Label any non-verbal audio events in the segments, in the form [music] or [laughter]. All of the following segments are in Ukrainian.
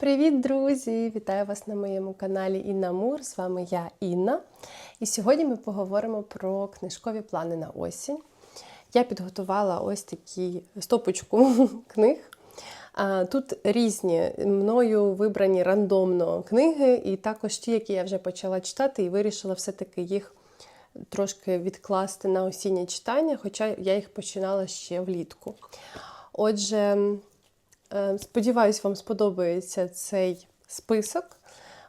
Привіт, друзі! Вітаю вас на моєму каналі Інна Мур. З вами я Інна. І сьогодні ми поговоримо про книжкові плани на осінь. Я підготувала ось такі стопочку [laughs] книг. Тут різні мною вибрані рандомно книги, і також ті, які я вже почала читати, і вирішила все-таки їх трошки відкласти на осіннє читання, хоча я їх починала ще влітку. Отже, сподіваюсь, вам сподобається цей список.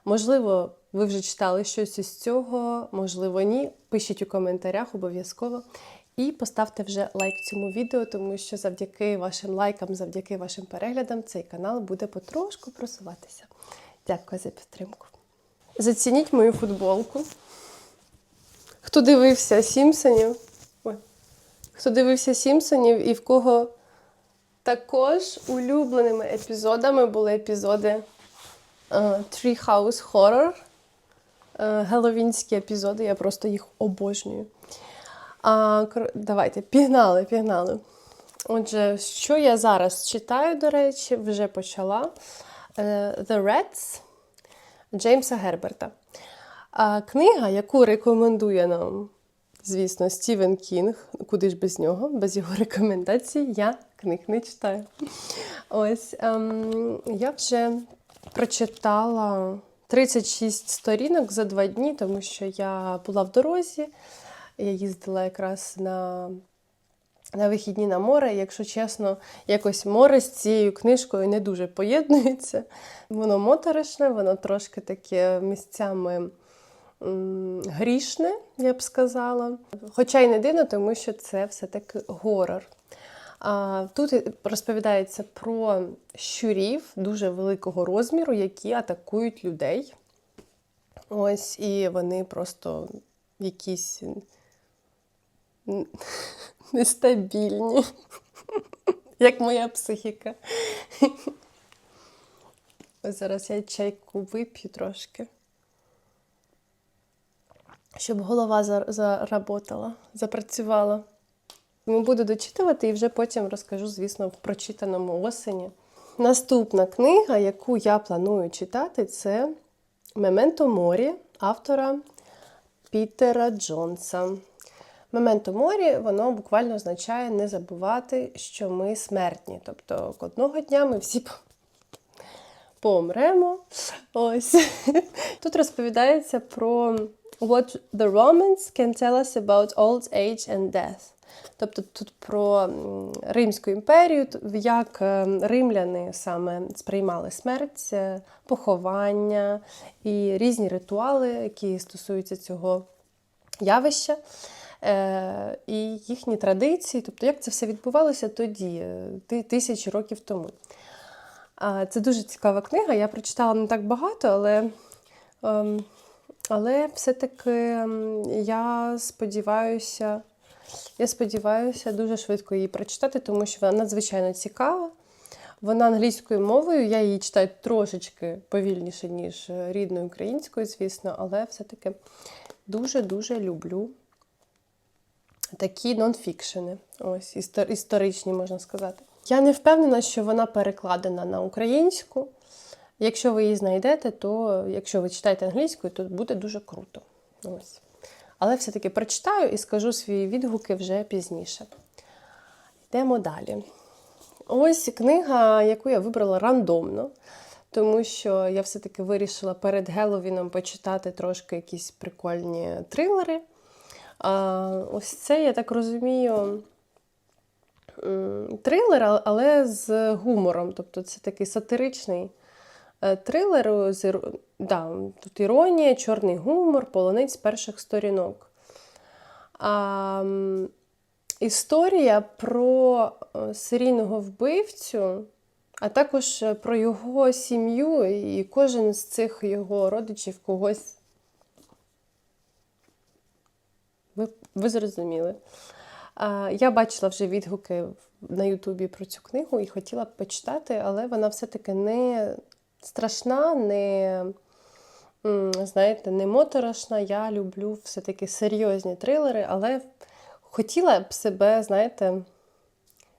Можливо, ви вже читали щось із цього, можливо, ні. Пишіть у коментарях обов'язково. І поставте вже лайк цьому відео, тому що завдяки вашим лайкам, завдяки вашим переглядам, цей канал буде потрошку просуватися. Дякую за підтримку. Зацініть мою футболку. Хто дивився Сімпсонів? Ой. Хто дивився Сімпсонів і в кого також улюбленими епізодами були епізоди е, Tree House Horror. Е, Геловінські епізоди, я просто їх обожнюю. А, давайте, пігнали, пігнали. Отже, що я зараз читаю, до речі, вже почала. Е, The Reds Джеймса Герберта. А, книга, яку рекомендує нам, звісно, Стівен Кінг. Куди ж без нього, без його рекомендацій, я книг не читаю. Ось ем, я вже прочитала 36 сторінок за два дні, тому що я була в дорозі. Я їздила якраз на, на вихідні на море. Якщо чесно, якось море з цією книжкою не дуже поєднується. Воно моторошне, воно трошки таке місцями грішне, я б сказала. Хоча й не дивно, тому що це все-таки горор. Тут розповідається про щурів дуже великого розміру, які атакують людей. Ось, і вони просто якісь [laughs] нестабільні, [laughs] як моя психіка. Ось зараз я чайку вип'ю трошки. Щоб голова заработала, запрацювала. Тому буду дочитувати і вже потім розкажу, звісно, в прочитаному осені. Наступна книга, яку я планую читати, це Мементо Морі автора Пітера Джонса. Мементо морі, воно буквально означає не забувати, що ми смертні. Тобто одного дня ми всі по- помремо. Ось. [laughs] Тут розповідається про what the Romans can tell us about old age and death. Тобто тут про Римську імперію, як е, римляни саме сприймали смерть, е, поховання і різні ритуали, які стосуються цього явища. Е, і їхні традиції, тобто як це все відбувалося тоді, тисячі років тому. Це дуже цікава книга. Я прочитала не так багато, але, ем, але все-таки я сподіваюся, я сподіваюся дуже швидко її прочитати, тому що вона надзвичайно цікава. Вона англійською мовою, я її читаю трошечки повільніше, ніж е, рідною українською, звісно, але все-таки дуже-дуже люблю такі нонфікшени, ось істор- історичні, можна сказати. Я не впевнена, що вона перекладена на українську. Якщо ви її знайдете, то якщо ви читаєте англійською, то буде дуже круто. Ось. Але все-таки прочитаю і скажу свої відгуки вже пізніше. Йдемо далі. Ось книга, яку я вибрала рандомно, тому що я все-таки вирішила перед Геловіном почитати трошки якісь прикольні трилери. Ось це, я так розумію, трилер, але з гумором. Тобто це такий сатиричний е, трилер. З, да, тут іронія, чорний гумор, полонець перших сторінок. А, історія про е, серійного вбивцю, а також е, про його сім'ю, і кожен з цих його родичів когось. Ви зрозуміли. Я бачила вже відгуки на Ютубі про цю книгу і хотіла б почитати, але вона все-таки не страшна, не, знаєте, не моторошна. Я люблю все-таки серйозні трилери, але хотіла б себе, знаєте,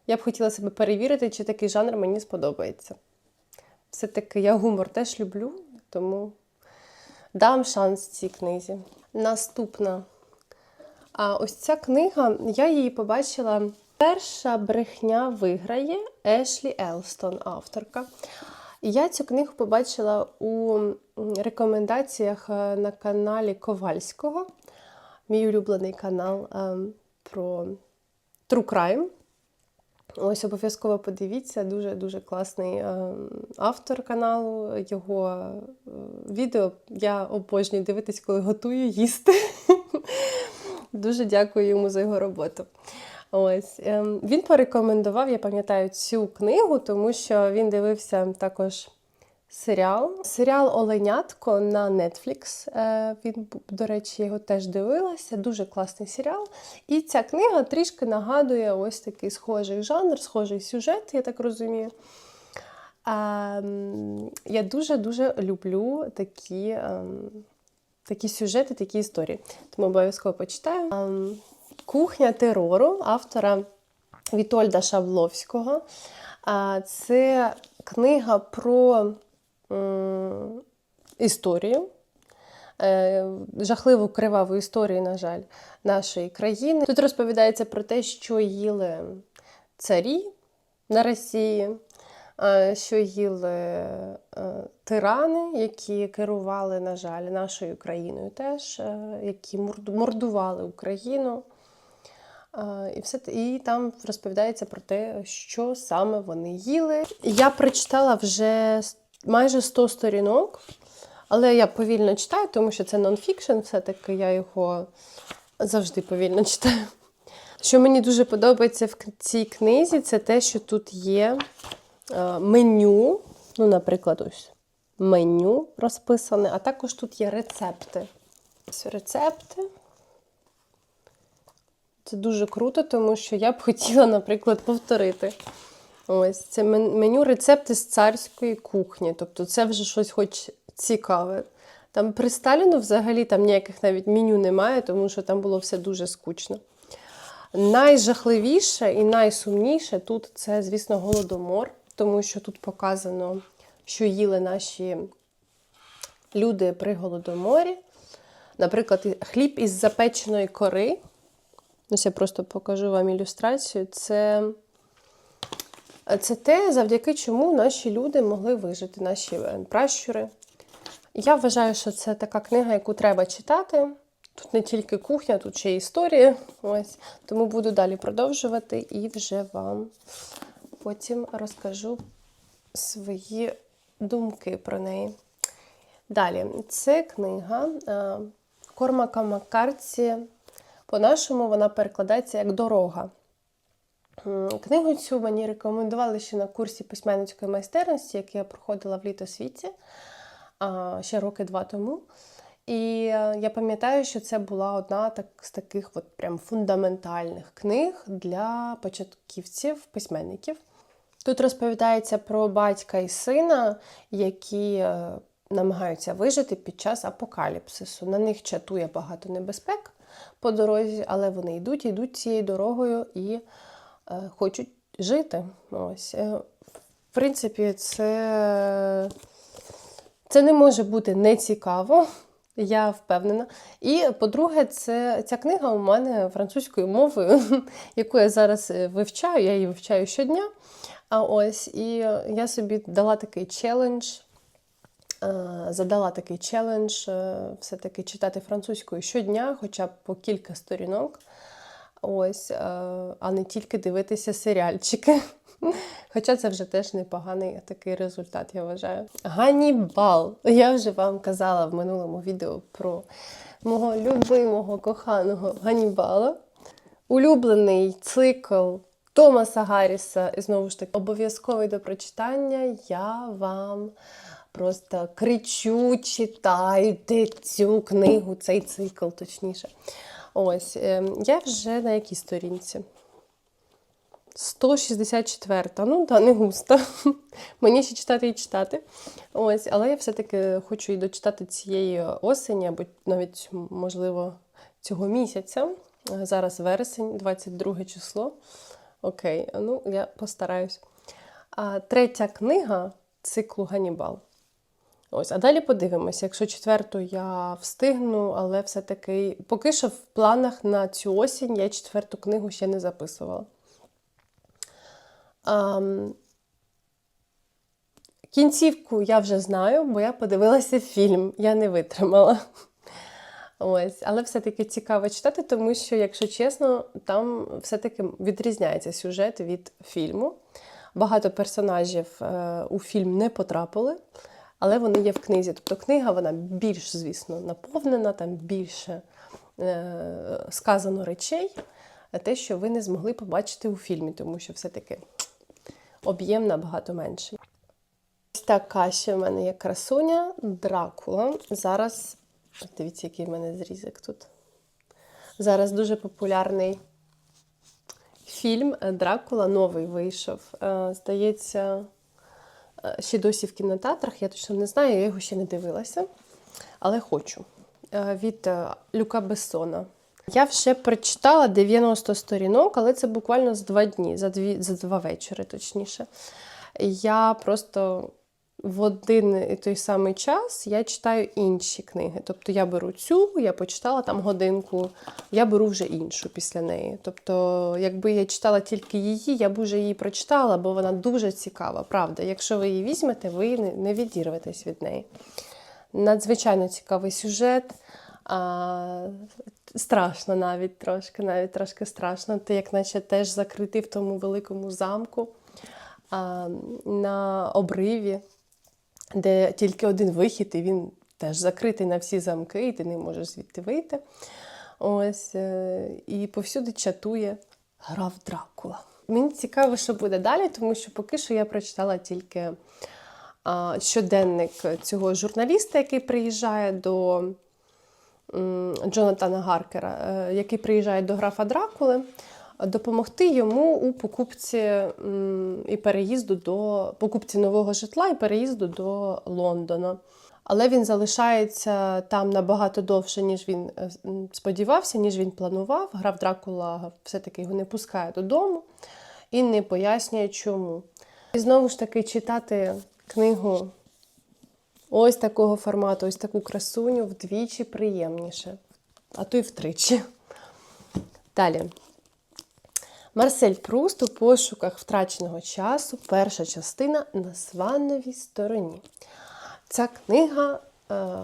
я б хотіла себе перевірити, чи такий жанр мені сподобається. все-таки я гумор теж люблю, тому дам шанс цій книзі. Наступна. А ось ця книга, я її побачила. Перша брехня виграє Ешлі Елстон, авторка. І я цю книгу побачила у рекомендаціях е, на каналі Ковальського, мій улюблений канал е, про True Crime. Ось обов'язково подивіться, дуже-дуже класний е, автор каналу. Його відео я обожнюю дивитись, коли готую їсти. [laughs] Дуже дякую йому за його роботу. Ось ем, він порекомендував, я пам'ятаю, цю книгу, тому що він дивився також серіал. Серіал Оленятко на Netflix. Е, Він, до речі, його теж дивилася. Дуже класний серіал. І ця книга трішки нагадує ось такий схожий жанр, схожий сюжет, я так розумію. Я дуже-дуже люблю такі, ем, такі сюжети, такі історії. Тому обов'язково почитаю. Кухня терору автора Вітольда Шавловського. Це книга про історію, е, жахливу криваву історію, на жаль, нашої країни. Тут розповідається про те, що їли царі на Росії, що їли е, тирани, які керували, на жаль, нашою країною теж, е, які мордували Україну. А, І все і там розповідається про те, що саме вони їли. Я прочитала вже майже 100 сторінок, але я повільно читаю, тому що це нонфікшн, все-таки я його завжди повільно читаю. Що мені дуже подобається в цій книзі, це те, що тут є е, меню. Ну, наприклад, ось меню розписане, а також тут є рецепти. Рецепти. Це дуже круто, тому що я б хотіла, наприклад, повторити. Ось це меню рецепти з царської кухні. Тобто це вже щось хоч цікаве. Там при Сталіну взагалі там ніяких навіть меню немає, тому що там було все дуже скучно. Найжахливіше і найсумніше тут це, звісно, голодомор, тому що тут показано, що їли наші люди при голодоморі. Наприклад, хліб із запеченої кори. Ось я просто покажу вам ілюстрацію. Це, це те, завдяки чому наші люди могли вижити, наші е, пращури. Я вважаю, що це така книга, яку треба читати. Тут не тільки кухня, тут ще й історія. Ось. Тому буду далі продовжувати і вже вам потім розкажу свої думки про неї. Далі, це книга е, Кормака Маккарті. По-нашому вона перекладається як дорога. Книгу цю мені рекомендували ще на курсі письменницької майстерності, який я проходила в літосвіті ще роки два тому. І е, я пам'ятаю, що це була одна так, з таких от прям фундаментальних книг для початківців, письменників. Тут розповідається про батька і сина, які е, намагаються вижити під час апокаліпсису. На них чатує багато небезпек по дорозі, але вони йдуть, йдуть цією дорогою і е, хочуть жити. Ось. Е, в принципі, це, це не може бути нецікаво. Я впевнена. І по-друге, це ця книга у мене французькою мовою, [laughs] яку я зараз е, вивчаю, я її вивчаю щодня. А ось і я собі дала такий челендж, задала такий челендж е, все-таки читати французькою щодня, хоча б по кілька сторінок. Ось, е, а не тільки дивитися серіальчики. [laughs] Хоча це вже теж непоганий такий результат, я вважаю. Ганнібал. Я вже вам казала в минулому відео про мого любимого, коханого Ганнібала. Улюблений цикл Томаса Гарріса, і знову ж таки, обов'язковий до прочитання. Я вам просто кричу, читайте цю книгу, цей цикл, точніше. Ось, ем, я вже на якій сторінці? 164. Ну, та не густо. [laughs] Мені ще читати і читати. Ось, але я все-таки хочу і дочитати цієї осені, або навіть, можливо, цього місяця. Е, Зараз вересень, 22 число. Окей, ну я постараюсь. А третя книга циклу Ганібал. Ось, а далі подивимося, якщо четверту я встигну, але все-таки поки що в планах на цю осінь я четверту книгу ще не записувала. Ам, Кінцівку я вже знаю, бо я подивилася фільм, я не витримала. Ось, але все-таки цікаво читати, тому що, якщо чесно, там все-таки відрізняється сюжет від фільму. Багато персонажів е, у фільм не потрапили, але вони є в книзі. Тобто книга вона більш, звісно, наповнена, там більше е, сказано речей, те, що ви не змогли побачити у фільмі, тому що все-таки об'єм набагато менший. Ось така ще в мене є красуня Дракула. Зараз, дивіться, який в мене зрізок тут. Зараз дуже популярний фільм Дракула новий вийшов. Е, Здається, е, ще досі в кінотеатрах, я точно не знаю, я його ще не дивилася, але хочу. Е, Від е, Люка Бессона. Я вже прочитала 90 сторінок, але це буквально за два дні, за, дві, за два вечори, точніше. Я просто в один і той самий час я читаю інші книги. Тобто я беру цю, я почитала там годинку, я беру вже іншу після неї. Тобто, якби я читала тільки її, я б уже її прочитала, бо вона дуже цікава, правда. Якщо ви її візьмете, ви не- відірветесь від неї. Надзвичайно цікавий сюжет. А, страшно навіть трошки, навіть трошки страшно. Ти як наче теж закритий в тому великому замку а, на обриві, де тільки один вихід, і він теж закритий на всі замки, і ти не можеш звідти вийти. Ось, е, і повсюди чатує граф Дракула. Мені цікаво, що буде далі, тому що поки що я прочитала тільки щоденник цього журналіста, який приїжджає до Джонатана Гаркера, е, який приїжджає до графа Дракули, допомогти йому у покупці і переїзду до покупці нового житла і переїзду до Лондона. Але він залишається там набагато довше, ніж він е, сподівався, ніж він планував. Граф Дракула все-таки його не пускає додому і не пояснює, чому. І знову ж таки читати книгу ось такого формату, ось таку красуню вдвічі приємніше, а то й втричі. Далі. Марсель Пруст у пошуках втраченого часу. Перша частина на Свановій стороні. Ця книга е,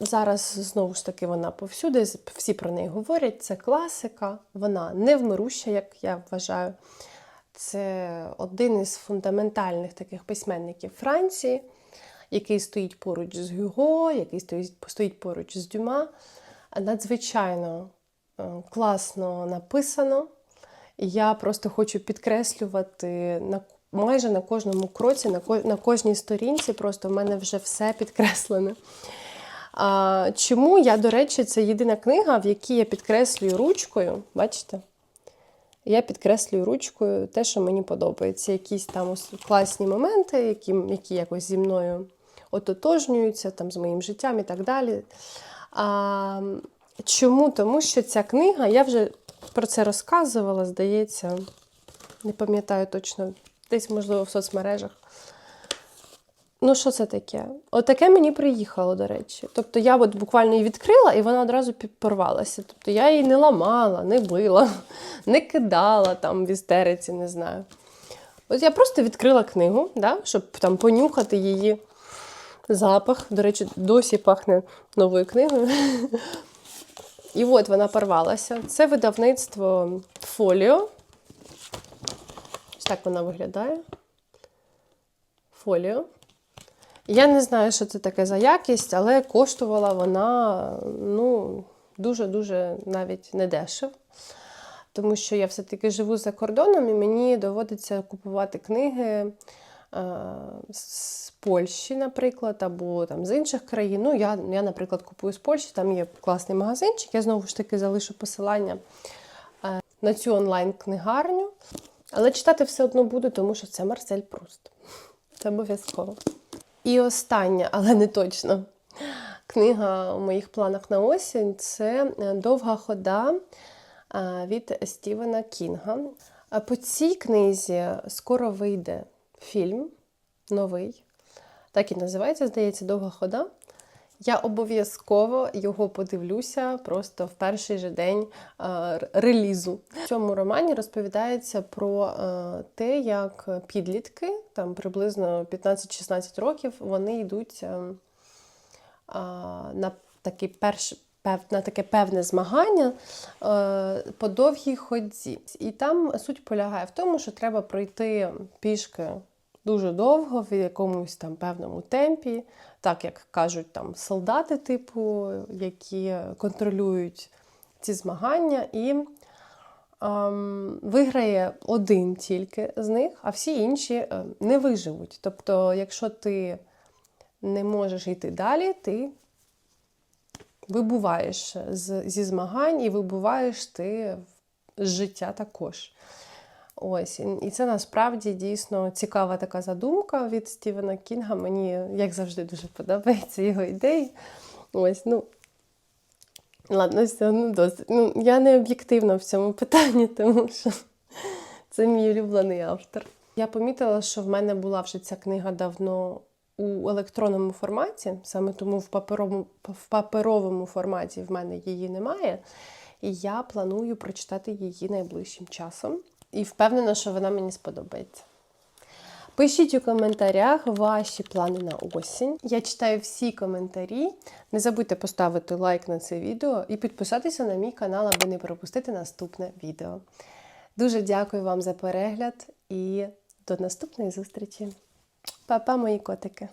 зараз знову ж таки вона повсюди, всі про неї говорять. Це класика, вона невмируща, як я вважаю. Це один із фундаментальних таких письменників Франції, який стоїть поруч з Гюго, який стоїть, стоїть поруч з Дюма. Надзвичайно е, класно написано. Я просто хочу підкреслювати на майже на кожному кроці, на, ко- на кожній сторінці, просто в мене вже все підкреслене. А, чому я, до речі, це єдина книга, в якій я підкреслюю ручкою, бачите? Я підкреслюю ручкою те, що мені подобається. Якісь там класні моменти, які, які якось зі мною ототожнюються, там, з моїм життям і так далі. А, чому? Тому що ця книга, я вже про це розказувала, здається, не пам'ятаю точно, десь, можливо, в соцмережах. Ну, що це таке? Отаке мені приїхало, до речі. Тобто я от буквально її відкрила, і вона одразу порвалася. Тобто я її не ламала, не била, [laughs] не кидала там в істериці, не знаю. От я просто відкрила книгу, да, щоб там понюхати її запах. До речі, досі пахне новою книгою. [laughs] І от вона порвалася. Це видавництво Фоліо. Ось так вона виглядає. Фоліо. Я не знаю, що це таке за якість, але коштувала вона ну, дуже-дуже навіть недешево. Тому що я все-таки живу за кордоном і мені доводиться купувати книги з Польщі, наприклад, або там, з інших країн. Ну, я, я, наприклад, купую з Польщі, там є класний магазинчик. Я знову ж таки залишу посилання е, на цю онлайн-книгарню. Але читати все одно буду, тому що це Марсель Пруст. Це обов'язково. І остання, але не точно. Книга у моїх планах на осінь це е, Довга хода е, від Стівена Кінга. По цій книзі скоро вийде фільм новий. Так і називається, здається, довга хода. Я обов'язково його подивлюся просто в перший же день е, релізу. В цьому романі розповідається про е, те, як підлітки, там приблизно 15-16 років, вони йдуть е, на такий перш, пев, на таке певне змагання по довгій ході. І там суть полягає в тому, що треба пройти пішки дуже довго в якомусь там певному темпі, так як кажуть там солдати, типу, які контролюють ці змагання, і ем, виграє один тільки з них, а всі інші е, не виживуть. Тобто, якщо ти не можеш йти далі, ти вибуваєш з, зі змагань і вибуваєш ти з життя також. Ось, і- це насправді дійсно цікава така задумка від Стівена Кінга. Мені, як завжди, дуже подобаються його ідеї. Ось, ну. Ладно, все, ну досить. Ну, я не об'єктивна в цьому питанні, тому що це мій улюблений автор. Я помітила, що в мене була вже ця книга давно у електронному форматі, саме тому в паперовому, в паперовому форматі в мене її немає. І я планую прочитати її найближчим часом. І впевнена, що вона мені сподобається. Пишіть у коментарях ваші плани на осінь. Я читаю всі коментарі. Не забудьте поставити лайк на це відео і підписатися на мій канал, аби не пропустити наступне відео. Дуже дякую вам за перегляд і до наступної зустрічі. Па-па, мої котики!